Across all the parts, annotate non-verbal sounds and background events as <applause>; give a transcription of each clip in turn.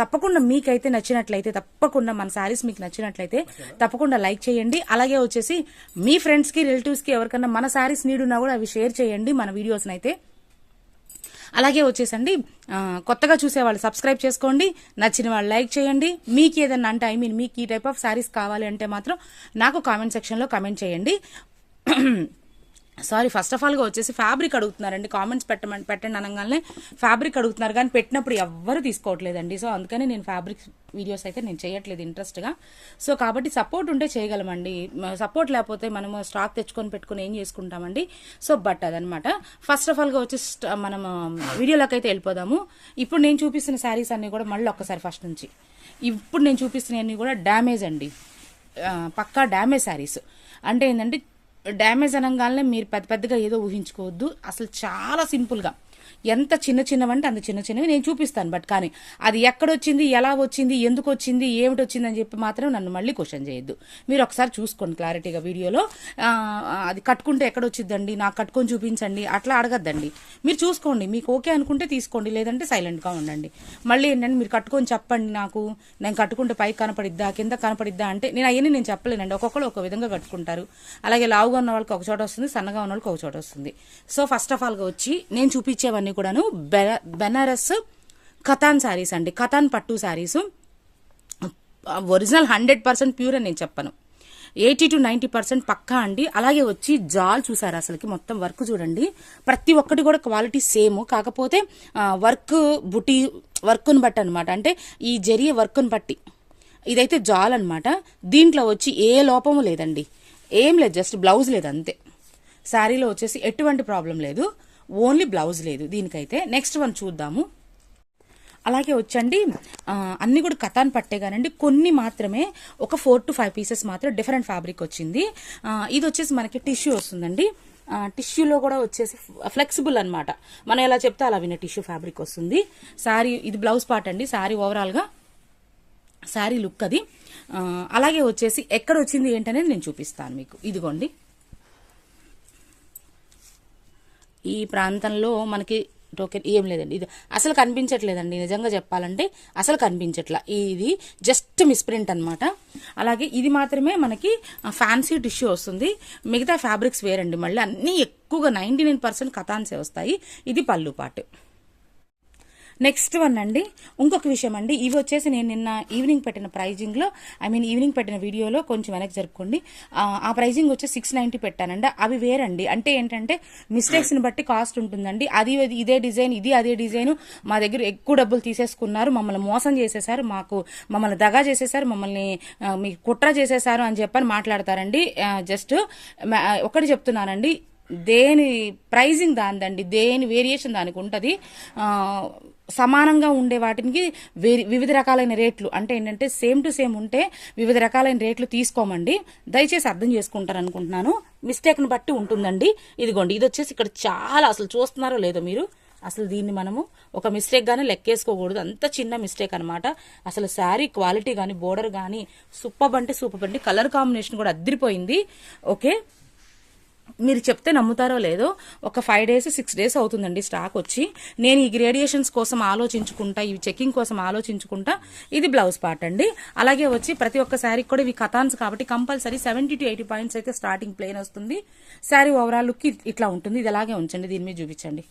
తప్పకుండా మీకైతే నచ్చినట్లయితే తప్పకుండా మన శారీస్ మీకు నచ్చినట్లయితే తప్పకుండా లైక్ చేయండి. అలాగే వచ్చేసి మీ ఫ్రెండ్స్కి రిలేటివ్స్కి ఎవరికన్నా మన శారీస్ నీడ్ ఉన్నా కూడా అవి షేర్ చేయండి మన వీడియోస్ని అయితే అలాగే వచ్చేసండి కొత్తగా చూసే వాళ్ళు సబ్స్క్రైబ్ చేసుకోండి నచ్చిన వాళ్ళు లైక్ చేయండి. మీకు ఏదన్నా అంటే ఐ మీన్ మీకు ఈ టైప్ ఆఫ్ శారీస్ కావాలి అంటే మాత్రం నాకు కామెంట్ సెక్షన్లో కామెంట్ చేయండి. సారీ ఫస్ట్ ఆఫ్ ఆల్గా వచ్చేసి ఫ్యాబ్రిక్ అడుగుతున్నారండి. కామెంట్స్ పెట్టమని పెట్టండి అనగానే ఫ్యాబ్రిక్ అడుగుతున్నారు. కానీ పెట్టినప్పుడు ఎవ్వరు తీసుకోవట్లేదండి. సో అందుకని నేను ఫ్యాబ్రిక్ వీడియోస్ అయితే నేను చేయట్లేదు ఇంట్రెస్ట్గా సో కాబట్టి సపోర్ట్ ఉంటే చేయగలమండి. సపోర్ట్ లేకపోతే మనము స్టాక్ తెచ్చుకొని పెట్టుకొని ఏం చేసుకుంటామండి? సో బట్ అదనమాట. ఫస్ట్ ఆఫ్ ఆల్గా వచ్చి మనం వీడియోలోకి అయితే వెళ్ళిపోదాము. ఇప్పుడు నేను చూపిస్తున్న శారీస్ అన్నీ కూడా మళ్ళీ ఒక్కసారి ఫస్ట్ నుంచి. ఇప్పుడు నేను చూపిస్తున్నవన్నీ కూడా డ్యామేజ్ అండి. పక్కా డ్యామేజ్ శారీస్ అంటే ఏంటంటే డ్యామేజ్ అనగానే మీరు పెద్ద పెద్దగా ఏదో ఊహించుకోవద్దు. అసలు చాలా సింపుల్గా. ఎంత చిన్న చిన్నవంటే అంత చిన్న చిన్నవి నేను చూపిస్తాను. బట్ కానీ అది ఎక్కడొచ్చింది ఎలా వచ్చింది ఎందుకు వచ్చింది ఏమిటి వచ్చింది అని చెప్పి మాత్రం నన్ను మళ్ళీ క్వశ్చన్ చేయొద్దు. మీరు ఒకసారి చూసుకోండి క్లారిటీగా వీడియోలో. అది కట్టుకుంటే ఎక్కడొచ్చిందండి నాకు కట్టుకొని చూపించండి అట్లా అడగద్దండి. మీరు చూసుకోండి మీకు ఓకే అనుకుంటే తీసుకోండి లేదంటే సైలెంట్గా ఉండండి. మళ్ళీ ఏంటంటే మీరు కట్టుకొని చెప్పండి నాకు నేను కట్టుకుంటే పైకి కనపడిద్దా కింద కనపడిద్దా అంటే నేను అవన్నీ నేను చెప్పలేనండి. ఒక్కొక్కరు ఒక విధంగా కట్టుకుంటారు. అలాగే లావుగా ఉన్న వాళ్ళకి ఒక చోట వస్తుంది సన్నగా ఉన్న వాళ్ళకి ఒక చోట వస్తుంది. సో ఫస్ట్ ఆఫ్ ఆల్గా వచ్చి నేను చూపించేవన్నీ కూడాను బె- బెనారస్ కథాన్ శారీస్ అండి. కథాన్ పట్టు saris. Original hundred percent pure అని నేను చెప్పను. ఎయిటీ టు నైంటీ పర్సెంట్ పక్కా అండి. అలాగే వచ్చి జాల్ చూసారు అసలుకి మొత్తం వర్క్ చూడండి. ప్రతి ఒక్కటి కూడా క్వాలిటీ సేమ్. కాకపోతే వర్క్ బుటీ వర్క్ను బట్టి అనమాట అంటే ఈ జరిగే వర్క్ను బట్టి. ఇదైతే జాల్ అనమాట దీంట్లో వచ్చి ఏ లోపము లేదండి. ఏం లేదు జస్ట్ బ్లౌజ్ లేదు అంతే. శారీలో వచ్చేసి ఎటువంటి ప్రాబ్లం లేదు. ఓన్లీ బ్లౌజ్ లేదు దీనికైతే. నెక్స్ట్ వన్ చూద్దాము. అలాగే వచ్చండి అన్ని కూడా కథాన్ పట్టేగానండి కొన్ని మాత్రమే ఒక ఫోర్ టు ఫైవ్ పీసెస్ మాత్రం డిఫరెంట్ ఫ్యాబ్రిక్ వచ్చింది. ఇది వచ్చేసి మనకి టిష్యూ వస్తుందండి. టిష్యూలో కూడా వచ్చేసి ఫ్లెక్సిబుల్ అన్నమాట. మనం ఎలా చెప్తే అలా విన్న టిష్యూ ఫ్యాబ్రిక్ వస్తుంది. శారీ ఇది బ్లౌజ్ పార్ట్ అండి శారీ ఓవరాల్గా శారీ లుక్ అది. అలాగే వచ్చేసి ఎక్కడ వచ్చింది ఏంటనేది నేను చూపిస్తాను మీకు. ఇదిగోండి. ఈ ప్రాంతంలో మనకి టోకెన్ ఏం లేదండి. ఇది అసలు కనిపించట్లేదండి. నిజంగా చెప్పాలంటే అసలు కనిపించట్లా. ఇది జస్ట్ మిస్ప్రింట్ అనమాట అలాగే ఇది మాత్రమే మనకి ఫ్యాన్సీ టిష్యూ వస్తుంది. మిగతా ఫ్యాబ్రిక్స్ వేరండి. మళ్ళీ అన్నీ ఎక్కువగా నైంటీ నైన్ పర్సెంట్ కథాన్సే వస్తాయి. ఇది పళ్ళు పాటు. నెక్స్ట్ వన్ అండి. ఇంకొక విషయం అండి. ఇవి వచ్చేసి నేను నిన్న ఈవినింగ్ పెట్టిన ప్రైజింగ్లో ఐ మీన్ ఈవినింగ్ పెట్టిన వీడియోలో కొంచెం వెనక్కి జరుపుకోండి. ఆ, ప్రైజింగ్ వచ్చి సిక్స్ నైన్టీ పెట్టానండి. అవి వేరండి. అంటే ఏంటంటే మిస్టేక్స్ని బట్టి కాస్ట్ ఉంటుందండి. అది ఇదే డిజైన్ ఇది అదే డిజైన్ మా దగ్గర ఎక్కువ డబ్బులు తీసేసుకున్నారు. మమ్మల్ని మోసం చేసేసారు మాకు మమ్మల్ని దగా చేసేసారు మమ్మల్ని మీకు కుట్ర చేసేసారు అని చెప్పని మాట్లాడతారండి. జస్ట్ ఒకటి చెప్తున్నానండి. దేని ప్రైజింగ్ దానిదండి. దేని వేరియేషన్ దానికి ఉంటుంది? సమానంగా ఉండే వాటికి వివిధ రకాలైన రేట్లు. అంటే ఏంటంటే సేమ్ టు సేమ్ ఉంటే వివిధ రకాలైన రేట్లు తీసుకోమండి. దయచేసి అర్థం చేసుకుంటారు అనుకుంటున్నాను మిస్టేక్ని బట్టి ఉంటుందండి. ఇదిగోండి ఇది వచ్చేసి ఇక్కడ చాలా అసలు చూస్తున్నారో లేదో మీరు. అసలు దీన్ని మనము ఒక మిస్టేక్ కానీ లెక్కేసుకోకూడదు. అంత చిన్న మిస్టేక్ అనమాట అసలు శారీ క్వాలిటీ కానీ బోర్డర్ కానీ సూపర్ అంటే సూపర్ అండి కలర్ కాంబినేషన్ కూడా అద్దరిపోయింది. ఓకే? మీరు చెప్తే నమ్ముతారో లేదో ఒక ఫైవ్ డేస్ సిక్స్ డేస్ అవుతుందండి స్టాక్ వచ్చి. నేను ఈ గ్రేడియేషన్స్ కోసం ఆలోచించుకుంటా ఇవి చెకింగ్ కోసం ఆలోచించుకుంటా. ఇది బ్లౌజ్ పార్ట్ అండి. అలాగే వచ్చి ప్రతి ఒక్క శారీకి కూడా ఇవి కథాన్స్ కాబట్టి compulsory seventy to eighty points అయితే స్టార్టింగ్ ప్లేన్ వస్తుంది. శారీ ఓవరాల్ లుక్ ఇట్లా ఉంటుంది. ఇది అలాగే ఉంచండి. దీని మీద చూపించండి.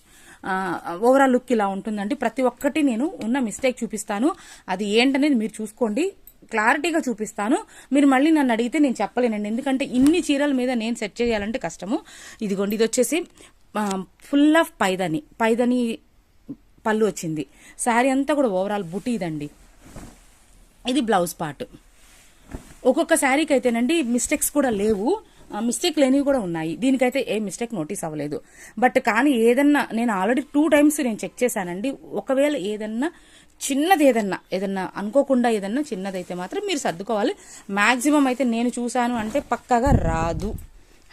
ఓవరాల్ లుక్ ఇలా ఉంటుందండి. ప్రతి ఒక్కటి నేను ఉన్న మిస్టేక్ చూపిస్తాను. అది ఏంటనేది మీరు చూసుకోండి. క్లారిటీగా చూపిస్తాను. మీరు మళ్ళీ నన్ను అడిగితే నేను చెప్పలేనండి. ఎందుకంటే ఇన్ని చీరల మీద నేను సెట్ చేయాలంటే కష్టము. ఇదిగోండి ఇది వచ్చేసి ఫుల్ ఆఫ్ పైదని. పైదని పళ్ళు వచ్చింది. శారీ అంతా కూడా ఓవరాల్ బుటీదండి ఇది బ్లౌజ్ పార్ట్. ఒక్కొక్క శారీకి అయితేనండి మిస్టేక్స్ కూడా లేవు. మిస్టేక్ లేనివి కూడా ఉన్నాయి. దీనికైతే ఏ మిస్టేక్ నోటీస్ అవ్వలేదు. బట్ కానీ ఏదన్నా నేను ఆల్రెడీ టూ టైమ్స్ నేను చెక్ చేశానండి. ఒకవేళ ఏదన్నా చిన్నది ఏదన్నా ఏదన్నా అనుకోకుండా ఏదన్నా చిన్నదైతే మాత్రం మీరు సర్దుకోవాలి. మ్యాక్సిమం అయితే నేను చూశాను అంటే పక్కగా రాదు.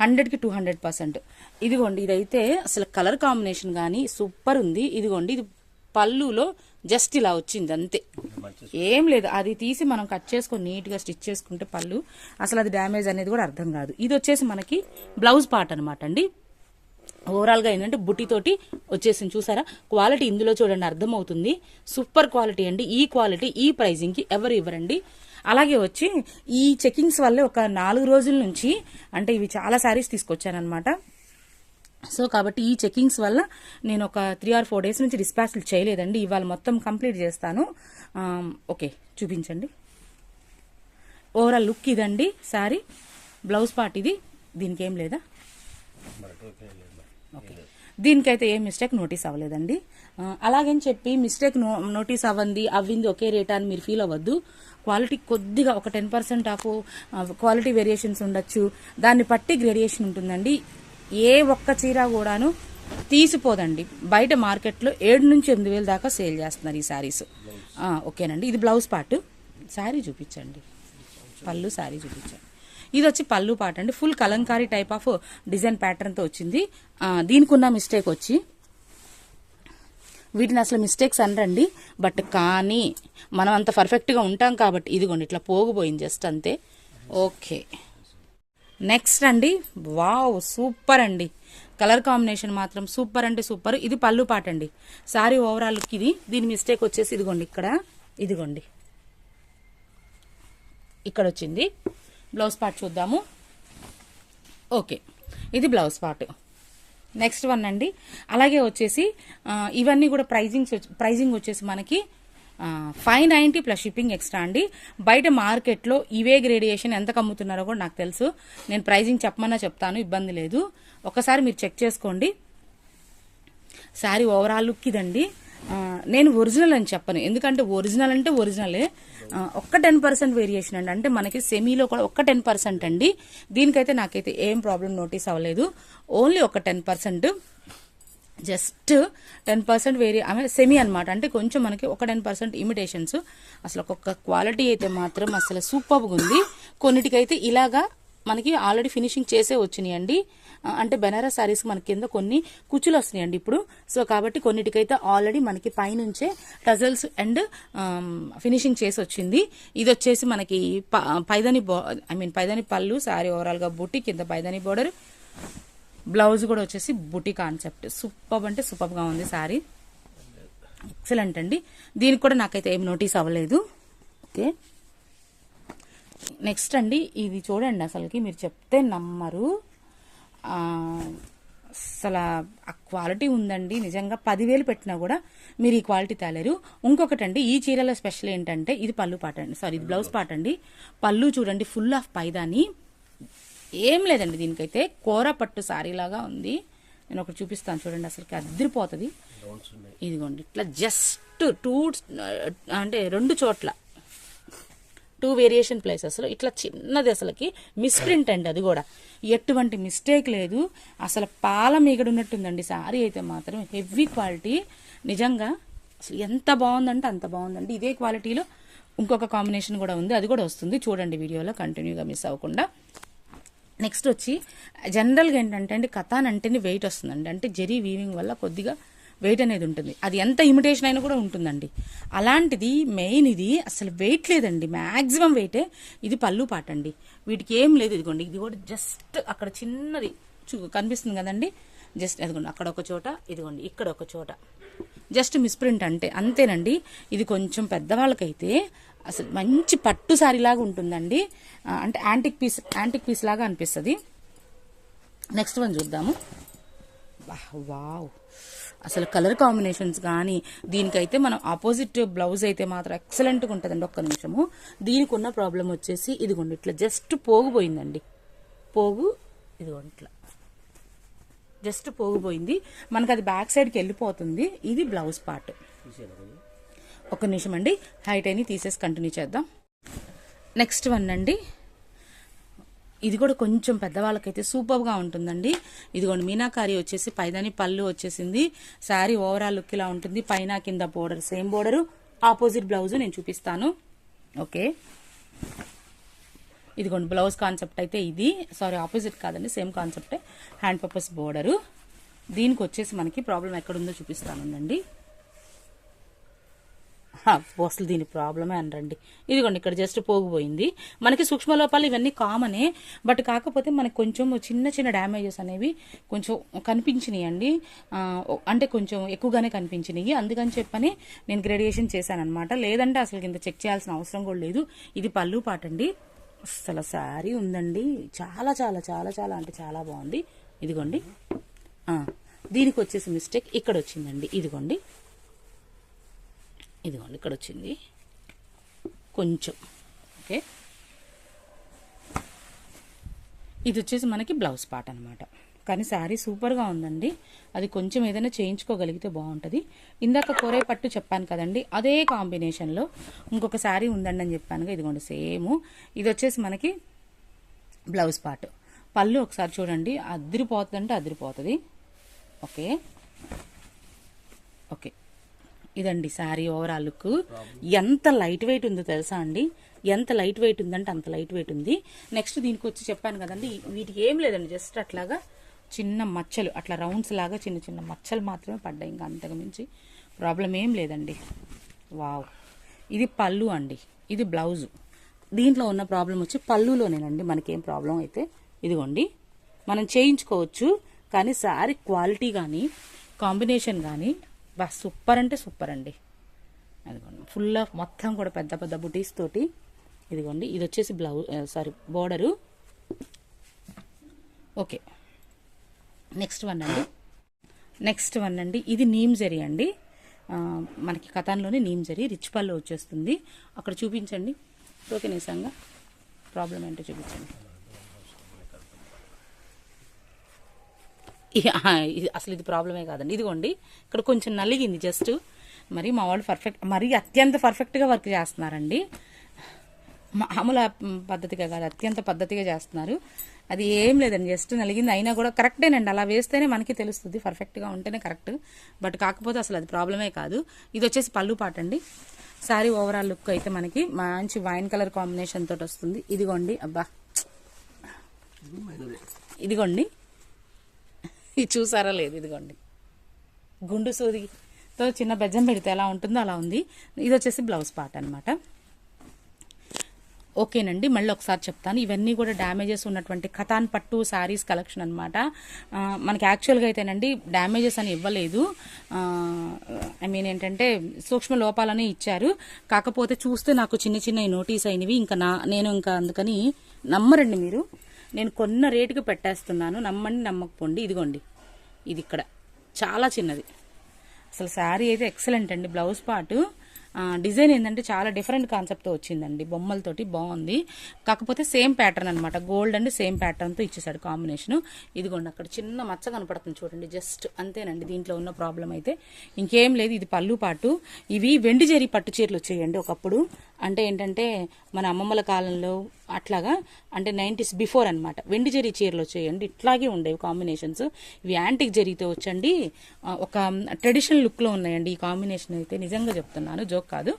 హండ్రెడ్కి టూ హండ్రెడ్ పర్సెంట్ ఇదిగోండి ఇదైతే అసలు కలర్ కాంబినేషన్ కానీ సూపర్ ఉంది. ఇదిగోండి ఇది పళ్ళులో జస్ట్ ఇలా వచ్చింది అంతే. ఏం లేదు. అది తీసి మనం కట్ చేసుకొని నీట్గా స్టిచ్ చేసుకుంటే పళ్ళు అసలు అది డ్యామేజ్ అనేది కూడా అర్థం కాదు. ఇది వచ్చేసి మనకి బ్లౌజ్ పార్ట్ అనమాట అండి. ఓవరాల్గా ఏంటంటే బుట్టితోటి వచ్చేసింది. చూసారా? క్వాలిటీ ఇందులో చూడండి అర్థమవుతుంది. సూపర్ క్వాలిటీ అండి. ఈ క్వాలిటీ ఈ ప్రైజింగ్కి ఎవరు ఇవ్వరండి? అలాగే వచ్చి ఈ చెకింగ్స్ వల్లే ఒక నాలుగు రోజుల నుంచి అంటే ఇవి చాలా శారీస్ తీసుకొచ్చానమాట సో కాబట్టి ఈ చెకింగ్స్ వల్ల నేను ఒక త్రీ ఆర్ ఫోర్ డేస్ నుంచి డిస్పాచ్లు చేయలేదండి. ఇవాళ మొత్తం కంప్లీట్ చేస్తాను. ఓకే చూపించండి. ఓవరాల్ లుక్ ఇదండి శారీ బ్లౌజ్ పార్ట్ ఇది. దీనికి ఏం లేదా? ఓకే. దీనికైతే ఏ మిస్టేక్ నోటీస్ అవ్వలేదండి. అలాగని చెప్పి మిస్టేక్ నో నోటీస్ అవ్వంది అవ్వింది ఒకే రేట్ అని మీరు ఫీల్ అవ్వద్దు. క్వాలిటీ కొద్దిగా ఒక ten percent of quality variations ఉండొచ్చు. దాన్ని బట్టి గ్రేడియేషన్ ఉంటుందండి. ఏ ఒక్క చీర కూడాను తీసిపోదండి. బయట మార్కెట్లో ఏడు నుంచి ఎనిమిది వేలు దాకా సేల్ చేస్తున్నారు ఈ శారీస్. ఓకేనండి. ఇది బ్లౌజ్ పార్ట్ శారీ చూపించండి. పళ్ళు శారీ చూపించండి. ఇది వచ్చి పళ్ళు పాట అండి. Full kalamkari type of design ప్యాటర్న్తో వచ్చింది. దీనికి ఉన్న మిస్టేక్ వచ్చి వీటిని అసలు మిస్టేక్స్ అనరండి. బట్ కానీ మనం అంత పర్ఫెక్ట్గా ఉంటాం కాబట్టి ఇదిగోండి ఇట్లా పోగిపోయింది జస్ట్ అంతే. ఓకే. నెక్స్ట్ అండి వావ్ సూపర్ అండి. కలర్ కాంబినేషన్ మాత్రం సూపర్ అంటే సూపర్. ఇది పళ్ళు పాట అండి. సారీ ఓవరాల్ లుక్ ఇది. దీని మిస్టేక్ వచ్చేసి ఇదిగోండి ఇక్కడ. ఇదిగోండి. ఇక్కడ వచ్చింది. బ్లౌజ్ పార్ట్ చూద్దాము. ఓకే. ఇది బ్లౌజ్ పార్ట్. నెక్స్ట్ వన్ అండి. అలాగే వచ్చేసి ఇవన్నీ కూడా ప్రైజింగ్స్ ప్రైజింగ్ వచ్చేసి మనకి five ninety plus shipping extra అండి. బయట మార్కెట్లో ఇవే గ్రేడియేషన్ ఎంత అమ్ముతున్నారో కూడా నాకు తెలుసు. నేను ప్రైజింగ్ చెప్పమన్నా చెప్తాను ఇబ్బంది లేదు. ఒకసారి మీరు చెక్ చేసుకోండి. శారీ ఓవరాల్ లుక్ ఇదండి. నేను ఒరిజినల్ అని చెప్పను. ఎందుకంటే ఒరిజినల్ అంటే ఒరిజినలే. ఒక్క టెన్ పర్సెంట్ వేరియేషన్ అండి. అంటే మనకి సెమీలో కూడా ఒక్క టెన్ పర్సెంట్ అండి. దీనికైతే నాకైతే ఏం ప్రాబ్లం నోటీస్ అవ్వలేదు. ఓన్లీ ఒక ten percent. Just ten percent వేరి ఆమె సెమీ అనమాట అంటే కొంచెం మనకి ఒక టెన్ పర్సెంట్ ఇమిటేషన్స్ అసలు ఒక్కొక్క క్వాలిటీ అయితే మాత్రం అసలు సూపర్గా ఉంది. కొన్నిటికైతే ఇలాగా మనకి ఆల్రెడీ ఫినిషింగ్ చేసే వచ్చినాయండి. అంటే బెనారస్ శారీస్ మన కింద కొన్ని కుచ్చులు వస్తున్నాయండి ఇప్పుడు. సో కాబట్టి కొన్నిటికైతే ఆల్రెడీ మనకి పైనుంచే టజల్స్ అండ్ ఫినిషింగ్ చేసి వచ్చింది. ఇది వచ్చేసి మనకి ప- పైదని బో ఐ మీన్ పైదని పళ్ళు శారీ ఓవరాల్గా బుట్టి కింద పైదని బోర్డర్ బ్లౌజ్ కూడా వచ్చేసి బుట్టి కాన్సెప్ట్. సూపర్ అంటే సూపర్గా ఉంది సారీ ఎక్సలెంట్ అండి. దీనికి కూడా నాకైతే ఏం నోటీస్ అవ్వలేదు. ఓకే. నెక్స్ట్ అండి ఇది చూడండి అసలుకి మీరు చెప్తే నమ్మరు. అసలు ఆ క్వాలిటీ ఉందండి నిజంగా పదివేలు పెట్టినా కూడా మీరు ఈ క్వాలిటీ తేలేరు. ఇంకొకటి అండి ఈ చీరల స్పెషల్ ఏంటంటే ఇది పళ్ళు పాట అండి సారీ ఇది బ్లౌజ్ పాట అండి పళ్ళు చూడండి ఫుల్ ఆఫ్ పైదాని. ఏం లేదండి దీనికైతే కూర పట్టు సారీ లాగా ఉంది. నేను ఒకటి చూపిస్తాను చూడండి అసలుకి అదిరిపోతుంది ఇదిగోండి ఇట్లా జస్ట్ టూ అంటే రెండు చోట్ల. టూ వేరియేషన్ ప్లేసెస్లో ఇట్లా చిన్నది అసలుకి మిస్ప్రింట్ అండి అది కూడా. ఎటువంటి మిస్టేక్ లేదు. అసలు పాల మీగడు ఉన్నట్టుందండి సారీ అయితే మాత్రం హెవీ క్వాలిటీ నిజంగా అసలు ఎంత బాగుందంటే అంత బాగుందండి. ఇదే క్వాలిటీలో ఇంకొక కాంబినేషన్ కూడా ఉంది అది కూడా వస్తుంది. చూడండి వీడియోలో కంటిన్యూగా మిస్ అవ్వకుండా. నెక్స్ట్ వచ్చి జనరల్గా ఏంటంటే అండి కథాన్ అంటేనే వెయిట్ వస్తుందండి. అంటే జెరీ వీవింగ్ వల్ల కొద్దిగా వెయిట్ అనేది ఉంటుంది. అది ఎంత ఇమిటేషన్ అయినా కూడా ఉంటుందండి. అలాంటిది మెయిన్ ఇది అసలు వెయిట్ లేదండి. మ్యాక్సిమం వెయిటే ఇది పళ్ళు పాట అండి. వీటికి ఏం లేదు ఇదిగోండి. ఇది కూడా జస్ట్ అక్కడ చిన్నది చూ కనిపిస్తుంది కదండి. జస్ట్ అదిగోండి అక్కడ ఒక చోట ఇదిగోండి ఇక్కడ ఒక చోట. జస్ట్ మిస్ప్రింట్ అంటే అంతేనండి. ఇది కొంచెం పెద్దవాళ్ళకైతే అసలు మంచి పట్టు శారీలాగా ఉంటుందండి. అంటే యాంటిక్ పీస్ యాంటిక్ పీస్ లాగా అనిపిస్తుంది. నెక్స్ట్ వన్ చూద్దాము. వాహ్, వావ్. అసలు కలర్ కాంబినేషన్స్ కానీ దీనికైతే మనం ఆపోజిట్ బ్లౌజ్ అయితే మాత్రం ఎక్సలెంట్గా ఉంటుందండి ఒక్క నిమిషము. దీనికి ఉన్న ప్రాబ్లం వచ్చేసి ఇదిగోండి ఇట్లా జస్ట్ పోగుపోయిందండి. పోగు ఇదిగోండి ఇట్లా. జస్ట్ పోగిపోయింది. మనకు అది బ్యాక్ సైడ్కి వెళ్ళిపోతుంది. ఇది బ్లౌజ్ పార్ట్ ఒక నిమిషం అండి. హైట్ అని తీసేసి కంటిన్యూ చేద్దాం. నెక్స్ట్ వన్ అండి. ఇది కూడా కొంచెం పెద్దవాళ్ళకైతే సూపర్గా ఉంటుందండి. ఇదిగోండి మీనాకారి వచ్చేసి పైదాని పళ్ళు వచ్చేసింది. శారీ ఓవరాల్ లుక్ ఇలా ఉంటుంది. పైన కింద border same border opposite blouse నేను చూపిస్తాను. ఓకే ఇదిగోండి బ్లౌజ్ కాన్సెప్ట్ అయితే ఇది. సారీ ఆపోజిట్ కాదండి సేమ్ కాన్సెప్టే హ్యాండ్ పర్పస్ బోర్డరు దీనికి వచ్చేసి మనకి ప్రాబ్లం ఎక్కడుందో చూపిస్తానండి. అసలు దీని ప్రాబ్లమే అనరండి. ఇదిగోండి ఇక్కడ జస్ట్ పోగిపోయింది. మనకి సూక్ష్మ లోపాలు ఇవన్నీ కామనే బట్ కాకపోతే మనకి కొంచెం చిన్న చిన్న డ్యామేజెస్ అనేవి కొంచెం కనిపించినాయి అండి అంటే కొంచెం ఎక్కువగానే కనిపించినాయి. అందుకని చెప్పని నేను గ్రేడియేషన్ చేశానమాట లేదంటే అసలు కింద చెక్ చేయాల్సిన అవసరం కూడా లేదు. ఇది పళ్ళు పాట అండి అసలు శారీ ఉందండి. చాలా చాలా చాలా చాలా అంటే చాలా బాగుంది. ఇదిగోండి. దీనికి వచ్చేసి మిస్టేక్. ఇక్కడ వచ్చిందండి ఇదిగోండి. ఇదిగోండి ఇక్కడ వచ్చింది. కొంచెం ఓకే. ఇది వచ్చేసి మనకి బ్లౌజ్ పార్ట్ అనమాట కానీ శారీ సూపర్గా ఉందండి. అది కొంచెం ఏదైనా చేయించుకోగలిగితే బాగుంటుంది. ఇందాక కొరే పట్టు చెప్పాను కదండి అదే కాంబినేషన్లో ఇంకొక శారీ ఉందండి అని చెప్పానుగా ఇదిగోండి సేమ్. ఇది వచ్చేసి మనకి బ్లౌజ్ పార్ట్. పళ్ళు ఒకసారి చూడండి అదిరిపోతుందంటే అదిరిపోతుంది. ఓకే. ఓకే. ఇదండి శారీ ఓవరాల్ లుక్ ఎంత లైట్ వెయిట్ ఉందో తెలుసా అండి? ఎంత లైట్ వెయిట్ ఉందంటే అంత లైట్ వెయిట్ ఉంది. నెక్స్ట్ దీనికి వచ్చి చెప్పాను కదండి వీటికి ఏం లేదండి జస్ట్ అట్లాగా చిన్న మచ్చలు అట్లా రౌండ్స్ లాగా చిన్న చిన్న మచ్చలు మాత్రమే పడ్డాయి ఇంకా అంతకు మించి. ప్రాబ్లం ఏం లేదండి. వావ్. ఇది పళ్ళు అండి. ఇది బ్లౌజు. దీంట్లో ఉన్న ప్రాబ్లం వచ్చి పళ్ళులోనేనండి మనకేం ప్రాబ్లం అయితే. ఇదిగోండి. మనం చేయించుకోవచ్చు కానీ శారీ క్వాలిటీ కానీ కాంబినేషన్ కానీ బా సూపర్ అంటే సూపర్ అండి అదిగోండి ఫుల్ ఆఫ్ మొత్తం కూడా పెద్ద పెద్ద బుటీస్ తోటి ఇదిగోండి ఇది వచ్చేసి blouse sari border okay. Next one అండి. నెక్స్ట్ వన్ అండి. ఇది నీమ్ జరీ అండి. మనకి కథాన్లోనే నీమ్ జరీ రిచ్ పళ్ళు వచ్చేస్తుంది. అక్కడ చూపించండి. ఓకే నిజంగా ప్రాబ్లం ఏంటో చూపించండి ఇ- ఆ, ఇది అసలు ఇది ప్రాబ్లమే కాదండి. ఇదిగోండి ఇక్కడ కొంచెం నలిగింది జస్ట్. మరి మా వాళ్ళు పర్ఫెక్ట్ మరీ అత్యంత పర్ఫెక్ట్గా వర్క్ చేస్తున్నారండి. మామూలు పద్ధతిగా కాదు అత్యంత పద్ధతిగా చేస్తున్నారు. అది ఏం లేదండి జస్ట్ నలిగింది. అయినా కూడా కరెక్టేనండి అలా వేస్తేనే మనకి తెలుస్తుంది పర్ఫెక్ట్గా ఉంటేనే కరెక్ట్ బట్ కాకపోతే అసలు అది ప్రాబ్లమే కాదు. ఇది వచ్చేసి పళ్ళు పాట అండి. శారీ ఓవరాల్ లుక్ అయితే మనకి మంచి వైన్ కలర్ కాంబినేషన్ తోటి వస్తుంది. ఇదిగోండి అబ్బా. ఇదిగోండి. <laughs> ఇది చూసారా లేదు ఇదిగోండి. గుండు సూదితో చిన్న బెజ్జం పెడితే ఎలా ఉంటుందో అలా ఉంది. ఇది వచ్చేసి బ్లౌజ్ పార్ట్ అనమాట ఓకేనండి మళ్ళీ ఒకసారి చెప్తాను. ఇవన్నీ కూడా డ్యామేజెస్ ఉన్నటువంటి కథాన్ పట్టు శారీస్ కలెక్షన్ అనమాట మనకి యాక్చువల్గా అయితేనండి డ్యామేజెస్ అని ఇవ్వలేదు. ఐ మీన్ ఏంటంటే సూక్ష్మ లోపాలనే ఇచ్చారు. కాకపోతే చూస్తే నాకు చిన్న చిన్న నోటీస్ అయినవి. ఇంకా నా నేను ఇంకా అందుకని నమ్మరండి మీరు. నేను కొన్న రేటుకి పెట్టేస్తున్నాను. నమ్మండి నమ్మకపోండి. ఇదిగోండి. ఇది ఇక్కడ. చాలా చిన్నది. అసలు శారీ అయితే ఎక్సలెంట్ అండి. బ్లౌజ్ పాటు. డిజైన్ ఏంటంటే చాలా డిఫరెంట్ కాన్సెప్ట్తో వచ్చిందండి. బొమ్మలతోటి బాగుంది. కాకపోతే సేమ్ ప్యాటర్న్ అనమాట గోల్డ్ అండ్ సేమ్ ప్యాటర్న్తో ఇచ్చేసాడు కాంబినేషన్ ఇదిగోండి అక్కడ చిన్న మచ్చ కనపడుతుంది చూడండి. జస్ట్ అంతేనండి. దీంట్లో ఉన్న ప్రాబ్లం అయితే. ఇంకేం లేదు. ఇది పళ్ళు పాటు. ఇవి వెండి జరి పట్టు చీరలు వచ్చేయండి ఒకప్పుడు. అంటే ఏంటంటే మన అమ్మమ్మల కాలంలో అట్లాగా అంటే నైంటీస్ బిఫోర్ అన్నమాట. వెండి జరీ చీరలు వచ్చేయండి. ఇట్లాగే ఉండేవి కాంబినేషన్స్. ఇవి యాంటిక్ జరీతో వచ్చండి. ఒక ట్రెడిషనల్ లుక్లో ఉన్నాయండి ఈ కాంబినేషన్ అయితే. నిజంగా చెప్తున్నాను జోక్ కాదు.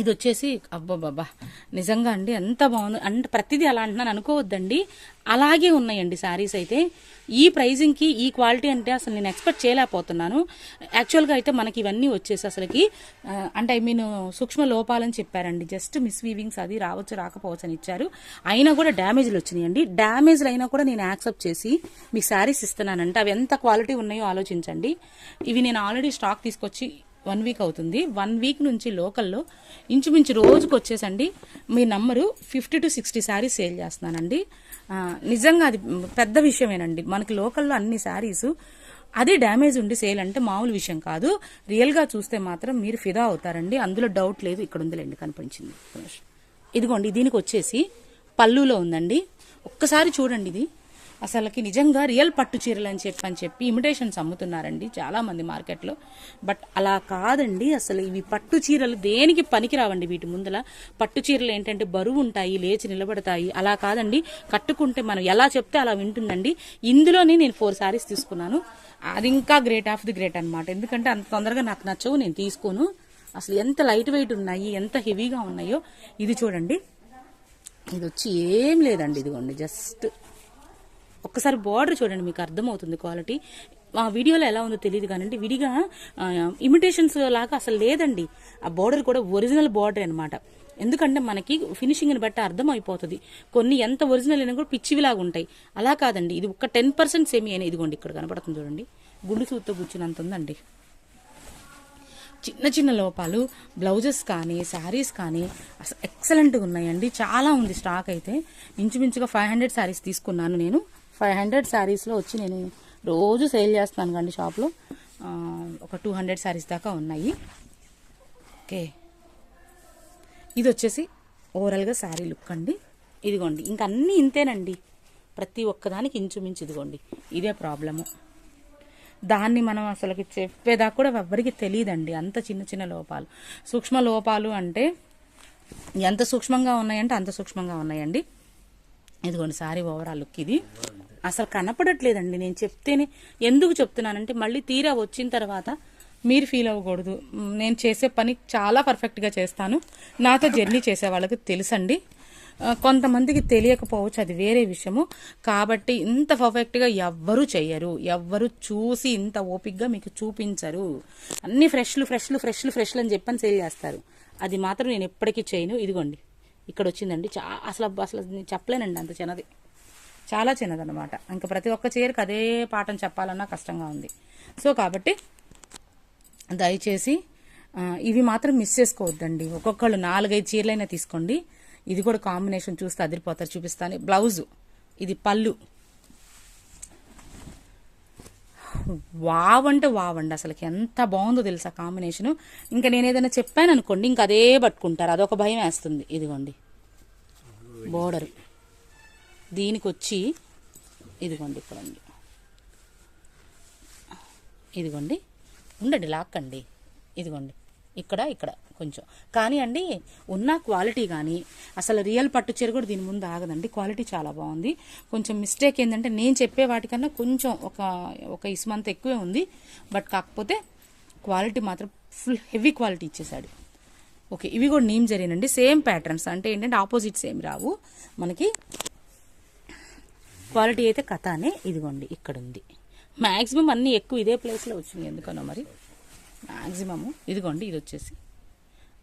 ఇది వచ్చేసి అబ్బాబాబా నిజంగా అండి ఎంత బాగుంది. అంటే ప్రతిదీ అలా అంటున్నాను అనుకోవద్దండి. అలాగే ఉన్నాయండి శారీస్ అయితే. ఈ ప్రైజింగ్కి ఈ క్వాలిటీ అంటే అసలు నేను ఎక్స్పెక్ట్ చేయలేకపోతున్నాను. యాక్చువల్గా అయితే మనకి ఇవన్నీ వచ్చేసి అసలుకి అంటే ఐ మీన్ సూక్ష్మ లోపాలని చెప్పారండి. జస్ట్ మిస్ వీవింగ్స్ అది రావచ్చు రాకపోవచ్చు అని ఇచ్చారు. అయినా కూడా డ్యామేజ్లు వచ్చినాయండి. డ్యామేజ్లు అయినా కూడా నేను యాక్సెప్ట్ చేసి మీకు శారీస్ ఇస్తున్నానంటే అవి ఎంత క్వాలిటీ ఉన్నాయో ఆలోచించండి. ఇవి నేను ఆల్రెడీ స్టాక్ తీసుకొచ్చి వన్ వీక్ అవుతుంది. వన్ వీక్ నుంచి లోకల్లో ఇంచుమించు రోజుకు వచ్చేసండి మీ number fifty two sixty saris sale చేస్తున్నానండి. నిజంగా అది పెద్ద విషయమేనండి. మనకి లోకల్లో అన్ని శారీస్ అదే డ్యామేజ్ ఉండి సేల్ అంటే మామూలు విషయం కాదు. రియల్గా చూస్తే మాత్రం మీరు ఫిదా అవుతారండి. అందులో డౌట్ లేదు. ఇక్కడ ఉందిలేండి కనిపించింది. ఇదిగోండి దీనికి వచ్చేసి పళ్ళులో ఉందండి. ఒక్కసారి చూడండి ఇది. అసలుకి నిజంగా రియల్ పట్టు చీరలు అని చెప్పి అని చెప్పి ఇమిటేషన్స్ అమ్ముతున్నారండి చాలామంది మార్కెట్లో. బట్ అలా కాదండి అసలు ఇవి పట్టు చీరలు దేనికి పనికిరావండి వీటి ముందల? పట్టు చీరలు ఏంటంటే బరువు ఉంటాయి లేచి నిలబడతాయి. అలా కాదండి కట్టుకుంటే మనం ఎలా చెప్తే అలా వింటుందండి. ఇందులోనే నేను ఫోర్ శారీస్ తీసుకున్నాను. అది ఇంకా గ్రేట్ ఆఫ్ ది గ్రేట్ అన్నమాట. ఎందుకంటే అంత తొందరగా నాకు నచ్చవు నేను తీసుకోను. అసలు ఎంత లైట్ వెయిట్ ఉన్నాయి ఎంత హెవీగా ఉన్నాయో ఇది చూడండి. ఇది వచ్చి ఏం లేదండి ఇదిగోండి జస్ట్ ఒక్కసారి బార్డర్ చూడండి మీకు అర్థమవుతుంది క్వాలిటీ ఆ వీడియోలో ఎలా ఉందో తెలియదు కానండి. విడిగా ఇమిటేషన్స్ లాగా అసలు లేదండి. ఆ బార్డర్ కూడా ఒరిజినల్ బార్డర్ అనమాట ఎందుకంటే మనకి ఫినిషింగ్ని బట్టి అర్థం అయిపోతుంది కొన్ని ఎంత ఒరిజినల్ అయినా కూడా పిచ్చివిలాగా ఉంటాయి. అలా కాదండి. ఇది ఒక టెన్ పర్సెంట్ సేమీ అయినా ఇదిగోండి ఇక్కడ కనపడుతుంది చూడండి. గుండు సూత్తో కూర్చున్నంత ఉందండి. చిన్న చిన్న లోపాలు బ్లౌజెస్ కానీ శారీస్ కానీ అసలు ఎక్సలెంట్గా ఉన్నాయండి. చాలా ఉంది స్టాక్ అయితే. ఇంచుమించుగా ఫైవ్ హండ్రెడ్ శారీస్ తీసుకున్నాను నేను. ఫైవ్ హండ్రెడ్ శారీస్లో వచ్చి నేను రోజు సేల్ చేస్తాను కండి షాప్లో. ఒక టూ హండ్రెడ్ శారీస్ దాకా ఉన్నాయి. ఓకే. ఇది వచ్చేసి ఓవరాల్గా శారీ లుక్ అండి. ఇదిగోండి ఇంక అన్నీ ఇంతేనండి. ప్రతి ఒక్కదానికి ఇంచుమించు ఇదిగోండి. ఇదే ప్రాబ్లము. దాన్ని మనం అసలుకి చెప్పేదాకా కూడా ఎవ్వరికి తెలియదండి. అంత చిన్న చిన్న లోపాలు. సూక్ష్మ లోపాలు అంటే ఎంత సూక్ష్మంగా ఉన్నాయంటే అంత సూక్ష్మంగా ఉన్నాయండి. ఇదిగోండి సారీ ఓవరాల్ లుక్ ఇది. అసలు కనపడట్లేదండి నేను చెప్తేనే ఎందుకు చెప్తున్నానంటే మళ్ళీ తీరా వచ్చిన తర్వాత మీరు ఫీల్ అవ్వకూడదు. నేను చేసే పని చాలా పర్ఫెక్ట్గా చేస్తాను. నాతో జర్నీ చేసే వాళ్ళకి తెలుసండి. కొంతమందికి తెలియకపోవచ్చు అది వేరే విషయము. కాబట్టి ఇంత పర్ఫెక్ట్గా ఎవ్వరూ చెయ్యరు. ఎవ్వరు చూసి ఇంత ఓపిక్గా మీకు చూపించరు. అన్ని ఫ్రెష్లు ఫ్రెష్లు ఫ్రెష్లు ఫ్రెష్లు అని చెప్పని సేల్ చేస్తారు. అది మాత్రం నేను ఎప్పటికీ చేయను. ఇదిగోండి. ఇక్కడ వచ్చిందండి చా అసలు అసలు నేను చెప్పలేనండి అంత చిన్నది. చాలా చిన్నదన్నమాట. ఇంకా ప్రతి ఒక్క చీరకు అదే పాఠం చెప్పాలన్నా కష్టంగా ఉంది. సో కాబట్టి దయచేసి ఇవి మాత్రం మిస్ చేసుకోవద్దండి. ఒక్కొక్కళ్ళు నాలుగైదు చీరలైనా తీసుకోండి. ఇది కూడా కాంబినేషన్ చూస్తే అదిరిపోతారు. చూపిస్తాను. బ్లౌజు. ఇది పళ్ళు. వావ్ అంటే వావ్ అండి అసలుకి ఎంత బాగుందో తెలుసా కాంబినేషన్. ఇంకా నేను ఏదైనా చెప్పాను అనుకోండి ఇంకా అదే పట్టుకుంటారు. అదొక భయం వేస్తుంది. ఇదిగోండి. బోర్డర్. దీనికి వచ్చి ఇదిగోండి ఇక్కడ ఇదిగోండి. ఉండండి లాక్కండి. ఇదిగోండి. ఇక్కడ ఇక్కడ కొంచెం. కానీ అండి ఉన్న క్వాలిటీ కానీ అసలు రియల్ పట్టు చీర కూడా దీని ముందు ఆగదండి. క్వాలిటీ చాలా బాగుంది. కొంచెం మిస్టేక్ ఏంటంటే నేను చెప్పే వాటికన్నా కొంచెం ఒక ఒక ఇసుమంత ఎక్కువే ఉంది. బట్ కాకపోతే క్వాలిటీ మాత్రం ఫుల్ హెవీ క్వాలిటీ ఇచ్చేసాడు ఓకే ఇవి కూడా నేమ్ జరిగినండి. Same patterns. అంటే ఏంటంటే ఆపోజిట్స్ ఏమి రావు. మనకి క్వాలిటీ అయితే కథానే. ఇదిగోండి ఇక్కడ ఉంది మ్యాక్సిమం అన్నీ ఎక్కువ ఇదే ప్లేస్లో వచ్చినాయి. ఎందుకనో మరి. మ్యాక్సిమము ఇదిగోండి ఇది వచ్చేసి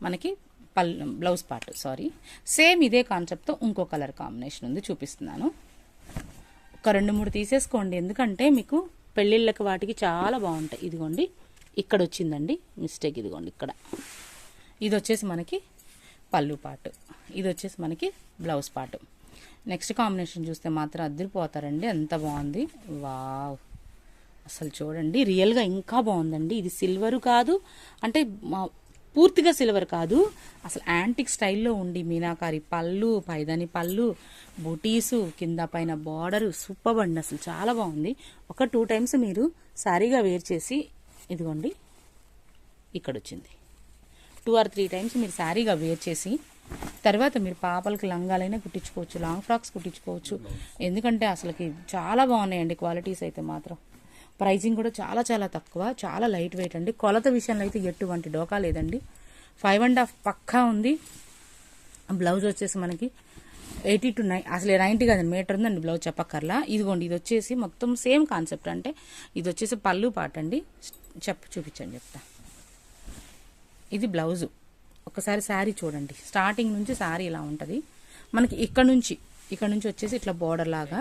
మనకి పల్ బ్లౌజ్ పార్ట్ సారీ. సేమ్ ఇదే కాన్సెప్ట్తో ఇంకో కలర్ కాంబినేషన్ ఉంది చూపిస్తున్నాను. ఒక రెండు మూడు తీసేసుకోండి. ఎందుకంటే మీకు పెళ్ళిళ్ళకి వాటికి చాలా బాగుంటాయి. ఇదిగోండి ఇక్కడ వచ్చిందండి మిస్టేక్ ఇదిగోండి ఇక్కడ. ఇది వచ్చేసి మనకి పళ్ళు పాటు ఇది వచ్చేసి మనకి బ్లౌజ్ పాటు నెక్స్ట్ కాంబినేషన్ చూస్తే మాత్రం అద్దరిపోతారండి. ఎంత బాగుంది. వావ్. అసలు చూడండి రియల్గా ఇంకా బాగుందండి. ఇది సిల్వర్ కాదు అంటే మా- పూర్తిగా సిల్వర్ కాదు. అసలు యాంటిక్ స్టైల్లో ఉండి మీనాకారి పళ్ళు పైదాని పళ్ళు బుటీసు కింద పైన బార్డరు సూపర్ అండి అసలు చాలా బాగుంది. ఒక టూ టైమ్స్ మీరు సారీగా వేర్ చేసి ఇదిగోండి ఇక్కడ వచ్చింది టూ ఆర్ త్రీ టైమ్స్ మీరు శారీగా వేర్ చేసి తర్వాత మీరు పాపలకి లంగాలైనా కుట్టించుకోవచ్చు లాంగ్ ఫ్రాక్స్ కుట్టించుకోవచ్చు. ఎందుకంటే అసలుకి చాలా బాగున్నాయండి క్వాలిటీస్ అయితే మాత్రం. ప్రైజింగ్ కూడా చాలా చాలా తక్కువ చాలా లైట్ వెయిట్ అండి. కొలత విషయంలో అయితే ఎటువంటి డోకా లేదండి. ఫైవ్ అండ్ హాఫ్ పక్కా ఉంది. బ్లౌజ్ వచ్చేసి మనకి ఎయిటీ టు నైన్ అసలు నైంటీ కాదండి మీటర్ ఉందండి బ్లౌజ్ చెప్పక్కర్లా. ఇదిగోండి ఇది వచ్చేసి మొత్తం సేమ్ కాన్సెప్ట్ అంటే ఇది వచ్చేసి పళ్ళు పాట అండి. చెప్పు చూపించండి చెప్తా. ఇది బ్లౌజు. ఒకసారి శారీ చూడండి. స్టార్టింగ్ నుంచి శారీ ఇలా ఉంటుంది. మనకి ఇక్కడ నుంచి ఇక్కడ నుంచి వచ్చేసి ఇట్లా బోర్డర్ లాగా.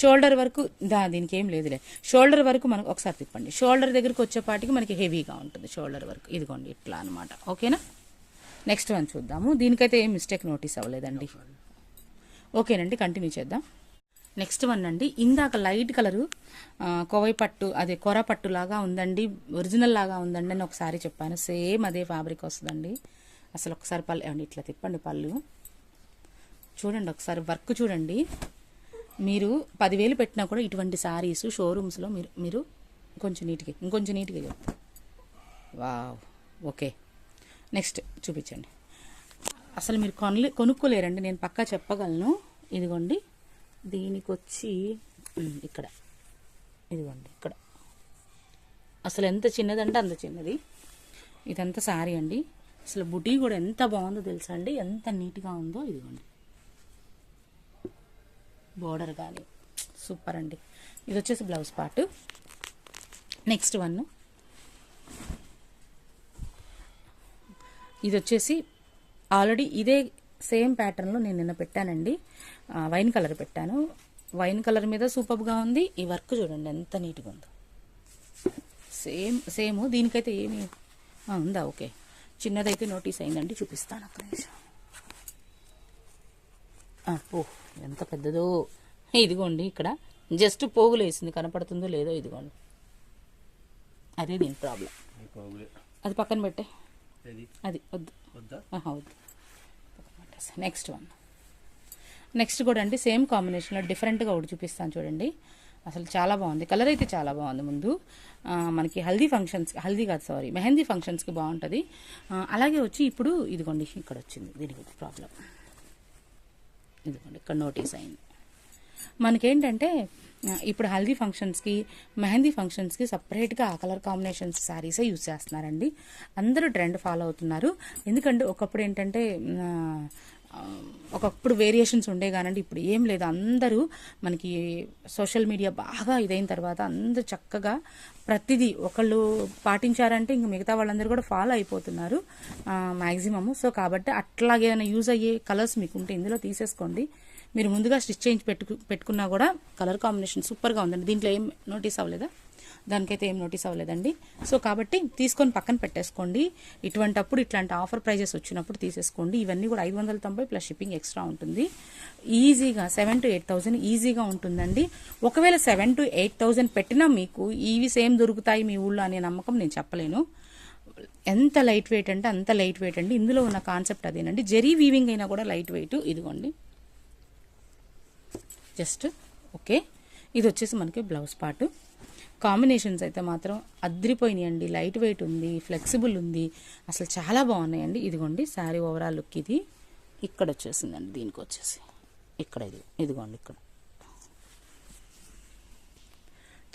షోల్డర్ వరకు దా దీనికి ఏం లేదులే. షోల్డర్ వరకు మనకు ఒకసారి తిప్పండి. షోల్డర్ దగ్గరికి వచ్చేపాటికి మనకి హెవీగా ఉంటుంది షోల్డర్ వరకు ఇదిగోండి ఇట్లా అనమాట ఓకేనా? నెక్స్ట్ వన్ చూద్దాము. దీనికైతే ఏం మిస్టేక్ నోటీస్ అవ్వలేదండి. ఓకేనండి కంటిన్యూ చేద్దాం. నెక్స్ట్ వన్ అండి. ఇందాక లైట్ కలరు కొవై పట్టు అదే కొర పట్టు లాగా ఉందండి. ఒరిజినల్ లాగా ఉందండి అని ఒకసారి చెప్పాను. సేమ్ అదే ఫ్యాబ్రిక్ వస్తుందండి. అసలు ఒకసారి పళ్ళు ఇట్లా తిప్పండి పళ్ళు. చూడండి ఒకసారి వర్క్ చూడండి. మీరు పదివేలు పెట్టినా కూడా ఇటువంటి శారీస్ షోరూమ్స్లో మీరు మీరు కొంచెం నీట్గా ఇంకొంచెం నీట్గా చెప్తాను వావ్ ఓకే. నెక్స్ట్ చూపించండి. అసలు మీరు కొనలే కొనుక్కోలేరండి నేను పక్కా చెప్పగలను. ఇదిగోండి. దీనికి వచ్చి ఇక్కడ. ఇదిగోండి ఇక్కడ. అసలు ఎంత చిన్నదంటే అంత చిన్నది. ఇదంతా శారీ అండి. అసలు బుటీ కూడా ఎంత బాగుందో తెలుసా అండి? ఎంత నీట్గా ఉందో ఇదిగోండి. బోర్డర్ కానీ సూపర్ అండి. ఇది వచ్చేసి బ్లౌజ్ పార్ట్ నెక్స్ట్ వన్ ఇది వచ్చేసి ఆల్రెడీ ఇదే సేమ్ ప్యాటర్న్లో నేను నిన్న పెట్టానండి. వైన్ కలర్ పెట్టాను. వైన్ కలర్ మీద సూపర్గా ఉంది. ఈ వర్క్ చూడండి ఎంత నీట్గా ఉందో. సేమ్ సేమ్ దీనికైతే ఏమి ఉందా? ఓకే చిన్నదైతే నోటీస్ అయిందండి చూపిస్తాను అక్కడ నిమిషం. ఆ, ఓ ఎంత పెద్దదో. ఇదిగోండి ఇక్కడ. జస్ట్ పోగులు వేసింది. కనపడుతుందో లేదో ఇదిగోండి. అదే దీని ప్రాబ్లం. అది పక్కన పెట్టే. అది వద్దు. వద్దా? నెక్స్ట్ వన్ నెక్స్ట్ కూడా అండి సేమ్ కాంబినేషన్లో డిఫరెంట్గా ఒకటి చూపిస్తాను చూడండి. అసలు చాలా బాగుంది. కలర్ అయితే చాలా బాగుంది ముందు. మనకి హల్దీ ఫంక్షన్స్ హల్దీ కాదు సారీ మెహందీ ఫంక్షన్స్కి బాగుంటుంది. అలాగే వచ్చి ఇప్పుడు ఇదిగోండి ఇక్కడ వచ్చింది. దీనికి ప్రాబ్లం ఇదిగోండి ఇక్కడ నోటీస్ అయింది. మనకేంటంటే ఇప్పుడు హల్దీ ఫంక్షన్స్కి మెహందీ ఫంక్షన్స్కి సపరేట్గా ఆ కలర్ కాంబినేషన్స్ శారీసే యూజ్ చేస్తున్నారండి. అందరూ ట్రెండ్ ఫాలో అవుతున్నారు. ఎందుకంటే ఒకప్పుడు ఏంటంటే ఒకప్పుడు వేరియేషన్స్ ఉండే కానండి ఇప్పుడు ఏం లేదు. అందరూ మనకి సోషల్ మీడియా బాగా ఇదైన తర్వాత అందరూ చక్కగా ప్రతిదీ ఒకళ్ళు పాటించారంటే ఇంక మిగతా వాళ్ళందరూ కూడా ఫాలో అయిపోతున్నారు మ్యాక్సిమము సో కాబట్టి అట్లాగే ఏదైనా యూజ్ అయ్యే కలర్స్ మీకు ఉంటే ఇందులో తీసేసుకోండి. మీరు ముందుగా స్టిచ్ చేయించి పెట్టు పెట్టుకున్నా కూడా కలర్ కాంబినేషన్ సూపర్గా ఉందండి. దీంట్లో ఏం నోటీస్ అవ్వలేదా? దానికైతే ఏం నోటీస్ అవ్వలేదండి. సో కాబట్టి తీసుకొని పక్కన పెట్టేసుకోండి. ఇటువంటప్పుడు ఇట్లాంటి ఆఫర్ ప్రైజెస్ వచ్చినప్పుడు తీసేసుకోండి. ఇవన్నీ కూడా ఐదు వందల తొంభై ప్లస్ షిప్పింగ్ ఎక్స్ట్రా ఉంటుంది. ఈజీగా సెవెన్ టు ఎయిట్ థౌజండ్ ఈజీగా ఉంటుందండి. ఒకవేళ సెవెన్ టు ఎయిట్ థౌజండ్ పెట్టినా మీకు ఇవి సేమ్ దొరుకుతాయి మీ ఊళ్ళో అనే నమ్మకం నేను చెప్పలేను. ఎంత లైట్ వెయిట్ అంటే అంత లైట్ వెయిట్ అండి. ఇందులో ఉన్న కాన్సెప్ట్ అదేనండి. జెరీ వీవింగ్ అయినా కూడా లైట్ వెయిట్ ఇదిగోండి. Just okay. ఇది వచ్చేసి మనకి బ్లౌజ్ పార్ట్. కాంబినేషన్స్ అయితే మాత్రం అద్రిపోయినాయండి. లైట్ వెయిట్ ఉంది ఫ్లెక్సిబుల్ ఉంది. అసలు చాలా బాగున్నాయండి. ఇదిగోండి శారీ ఓవరాల్ లుక్ ఇది. ఇక్కడ వచ్చేసిందండి దీనికి వచ్చేసి. ఇక్కడ ఇది ఇదిగోండి ఇక్కడ.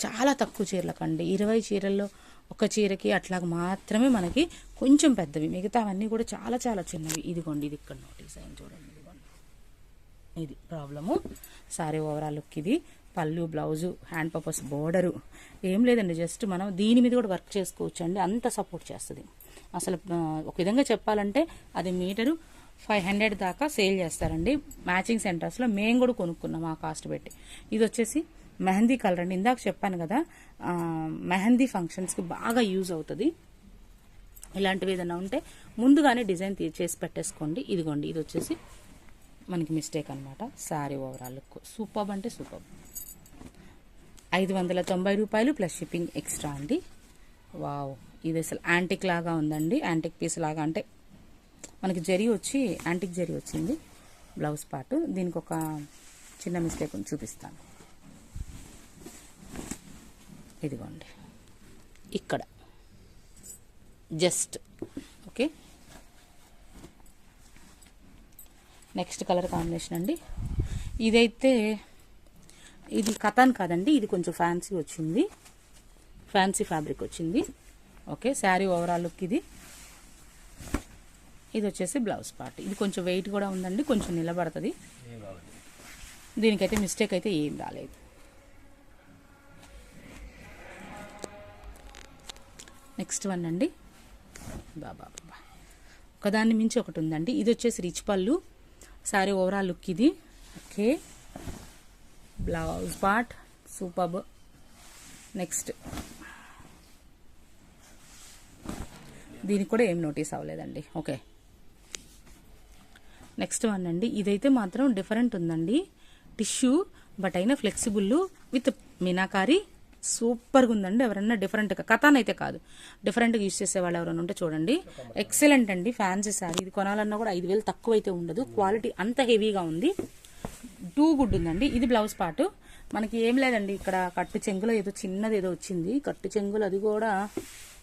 చాలా తక్కువ చీరలకండి. ఇరవై చీరల్లో ఒక చీరకి అట్లాగ మాత్రమే మనకి కొంచెం పెద్దవి. మిగతా అవన్నీ కూడా చాలా చాలా చిన్నవి. ఇదిగోండి ఇది ఇక్కడ నోటీస్ అయింది చూడండి ఇదిగోండి. ఇది ప్రాబ్లము. సారీ ఓవరాల్ లుక్ ఇది. పళ్ళు బ్లౌజు హ్యాండ్ పర్పస్ బోర్డరు. ఏం లేదండి జస్ట్ మనం దీని మీద కూడా వర్క్ చేసుకోవచ్చు అండి అంత సపోర్ట్ చేస్తుంది. అసలు ఒక విధంగా చెప్పాలంటే అది మీటరు ఫైవ్ హండ్రెడ్ దాకా సేల్ చేస్తారండి. మ్యాచింగ్ సెంటర్స్లో మేము కూడా కొనుక్కున్నాం ఆ కాస్ట్ పెట్టి. ఇది వచ్చేసి మెహందీ కలర్ అండి. ఇందాక చెప్పాను కదా మెహందీ ఫంక్షన్స్కి బాగా యూజ్ అవుతుంది. ఇలాంటివి ఏదైనా ఉంటే ముందుగానే డిజైన్ తీ- చేసి పెట్టేసుకోండి. ఇదిగోండి ఇది వచ్చేసి మనకి మిస్టేక్ అనమాట శారీ ఓవరాల్ లుక్. సూపర్ అంటే సూపర్. ఐదు వందల తొంభై రూపాయలు ప్లస్ షిప్పింగ్ ఎక్స్ట్రా అండి. వావ్. ఇది అసలు యాంటిక్ లాగా ఉందండి. యాంటిక్ పీస్ లాగా అంటే మనకి జరీ వచ్చి యాంటిక్ జరీ వచ్చింది. బ్లౌజ్ పార్ట్ దీనికి ఒక చిన్న మిస్టేక్ ఉంది. చూపిస్తాను. ఇదిగోండి. ఇక్కడ. Just. Okay. Next colour combination అండి. ఇదైతే ఇది కథాన్ కాదండి ఇది కొంచెం ఫ్యాన్సీ వచ్చింది. ఫ్యాన్సీ ఫ్యాబ్రిక్ వచ్చింది. ఓకే శారీ ఓవరాల్ లుక్ ఇది. ఇది వచ్చేసి బ్లౌజ్ పార్ట్. ఇది కొంచెం వెయిట్ కూడా ఉందండి కొంచెం నిలబడుతుంది. దీనికైతే మిస్టేక్ అయితే ఏం రాలేదు. నెక్స్ట్ వన్ అండి. బాబా బాబా ఒకదాన్ని మించి ఒకటి ఉందండి. ఇది వచ్చేసి rich pallu. Sari overall look ఇది. Okay. Blouse part superb next దీనికి కూడా ఏం నోటీస్ అవ్వలేదండి. ఓకే. నెక్స్ట్ వన్ అండి. ఇదైతే మాత్రం డిఫరెంట్ ఉందండి. టిష్యూ బట్ అయినా ఫ్లెక్సిబుల్ విత్ మీనాకారి సూపర్గా ఉందండి ఎవరన్నా డిఫరెంట్గా కథాన్ అయితే కాదు. డిఫరెంట్గా యూస్ చేసే వాళ్ళు ఎవరైనా ఉంటే చూడండి. ఎక్సలెంట్ అండి ఫ్యాన్సీ శారీ ఇది కొనాలన్నా కూడా ఐదు వేలు తక్కువ అయితే ఉండదు. క్వాలిటీ అంత హెవీగా ఉంది. టూ గుడ్ ఉందండి. ఇది బ్లౌజ్ పార్ట్ మనకి ఏం లేదండి ఇక్కడ కట్టు చెంగులో ఏదో చిన్నది ఏదో వచ్చింది. కట్టు చెంగులు అది కూడా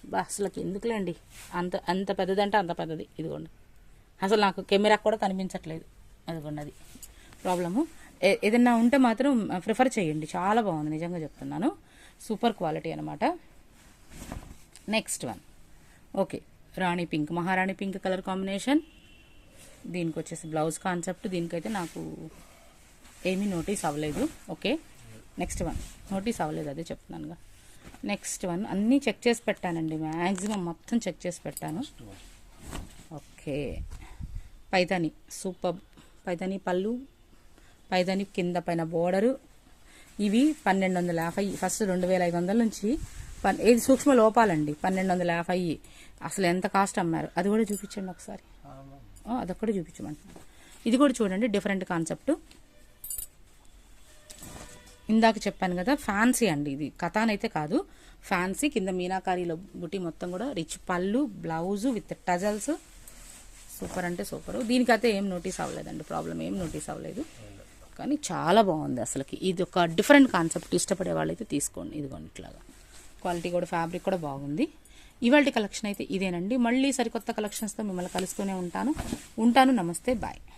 బా అసలుకి ఎందుకులేండి? అంత అంత పెద్దదంటే అంత పెద్దది. ఇదిగోండి. అసలు నాకు కెమెరా కూడా కనిపించట్లేదు. అదిగోండి అది. ప్రాబ్లము ఏ- ఏదన్నా ఉంటే మాత్రం ప్రిఫర్ చేయండి. చాలా బాగుంది నిజంగా చెప్తున్నాను. సూపర్ క్వాలిటీ అనమాట next one. Okay rani pink maharani pink colour combination. దీనికి వచ్చేసి బ్లౌజ్ కాన్సెప్ట్ దీనికైతే నాకు ఏమీ నోటీస్ అవ్వలేదు. Okay next one. నోటీస్ అవ్వలేదు అదే చెప్తున్నానుగా. నెక్స్ట్ వన్ అన్నీ చెక్ చేసి పెట్టానండి మ్యాక్సిమం మొత్తం చెక్ చేసి పెట్టాను. ఓకే పైతాని సూపర్ పైతాని పళ్ళు పైతాని కింద పైన బోర్డరు ఇవి పన్నెండు వందల యాభై ఫస్ట్ రెండు వేల ఐదు వందల నుంచి ఏది సూక్ష్మ లోపాలండి పన్నెండు వందల యాభై. అసలు ఎంత కాస్ట్ అమ్మారు? అది కూడా చూపించండి ఒకసారి. అదొక్కటి చూపించమంటున్నాను. ఇది కూడా చూడండి డిఫరెంట్ కాన్సెప్ట్. ఇందాక చెప్పాను కదా ఫ్యాన్సీ అండి ఇది. కథాన్ అయితే కాదు. ఫ్యాన్సీ కింద మీనాకారీలో బుట్టి మొత్తం కూడా rich pallu blouse with tassels. Super అంటే సూపర్. దీనికైతే ఏం నోటీస్ అవ్వలేదండి ప్రాబ్లం ఏం నోటీస్ అవ్వలేదు. కానీ చాలా బాగుంది అసలుకి. ఇది ఒక డిఫరెంట్ కాన్సెప్ట్ ఇష్టపడే వాళ్ళైతే తీసుకోండి. ఇదిగోండి ఇట్లాగా. క్వాలిటీ కూడా ఫ్యాబ్రిక్ కూడా బాగుంది. ఇవాళ కలెక్షన్ అయితే ఇదేనండి. మళ్ళీ సరికొత్త కలెక్షన్స్తో మిమ్మల్ని కలుస్తూనే ఉంటాను. ఉంటాను. నమస్తే. బాయ్.